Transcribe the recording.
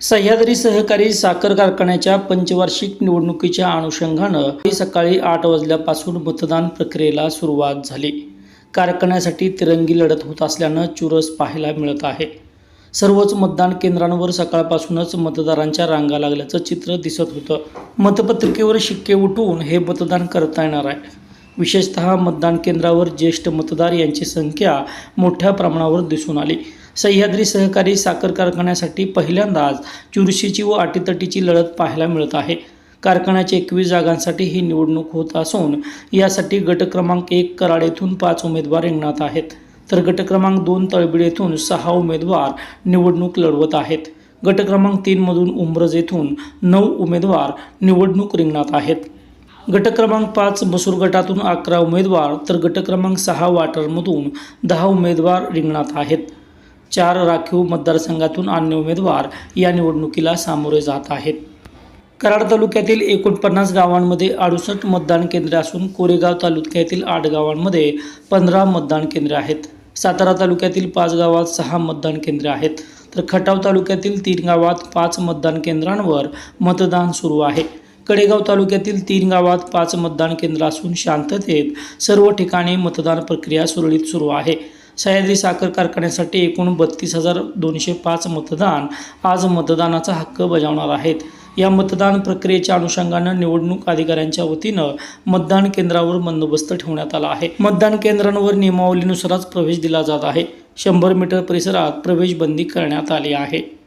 सह्याद्री सहकारी साखर कारखान्याच्या पंचवार्षिक निवडणुकीच्या अनुषंगानं सकाळी आठ वाजल्यापासून मतदान प्रक्रियेला सुरुवात झाली. कारखान्यासाठी तिरंगी लढत होत असल्यानं चुरस पाहायला मिळत आहे. सर्वच मतदान केंद्रांवर सकाळपासूनच मतदारांच्या रांगा लागल्याचं चित्र दिसत होतं. मतपत्रिकेवर शिक्के उठवून हे मतदान करता येणार आहे. विशेषतः मतदान केंद्रावर ज्येष्ठ मतदार यांची संख्या मोठ्या प्रमाणावर दिसून आली. सह्याद्री सहकारी साखर कारखान्यासाठी पहिल्यांदाच चुरशीची व अटीतटीची लढत पाहायला मिळत आहे. कारखान्याच्या एकवीस जागांसाठी ही निवडणूक होत असून यासाठी गट क्रमांक एक कराड येथून पाच उमेदवार रिंगणात आहेत. तर गट क्रमांक दोन तळबीड येथून सहा उमेदवार निवडणूक लढवत आहेत. गट क्रमांक तीनमधून उमरज येथून नऊ उमेदवार निवडणूक रिंगणात आहेत. गट क्रमांक पाच मसूर गटातून अकरा उमेदवार तर गट क्रमांक सहा वाटरमधून दहा उमेदवार रिंगणात आहेत. चार राखीव मतदारसंघातून अन्य उमेदवार या निवडणुकीला सामोरे जात आहेत. कराड तालुक्यातील एकोणपन्नास गावांमध्ये अडुसष्ट मतदान केंद्रे असून कोरेगाव तालुक्यातील आठ गावांमध्ये पंधरा मतदान केंद्रे आहेत. सातारा तालुक्यातील पाच गावात सहा मतदान केंद्रे आहेत. तर खटाव तालुक्यातील तीन गावात पाच मतदान केंद्रांवर मतदान सुरू आहे. कडेगाव तालुक्यातील तीन गावात पाच मतदान केंद्र असून शांततेत सर्व ठिकाणी मतदान प्रक्रिया सुरळीत सुरू आहे. सह्याद्री साखर कारखान्यासाठी एकूण बत्तीस हजार दोनशे पाच मतदान आज मतदानाचा हक्क बजावणार आहेत. या मतदान प्रक्रियेच्या अनुषंगानं निवडणूक अधिकाऱ्यांच्या वतीनं मतदान केंद्रावर बंदोबस्त ठेवण्यात आला आहे. मतदान केंद्रांवर नियमावलीनुसारच प्रवेश दिला जात आहे. शंभर मीटर परिसरात प्रवेश बंदी करण्यात आली आहे.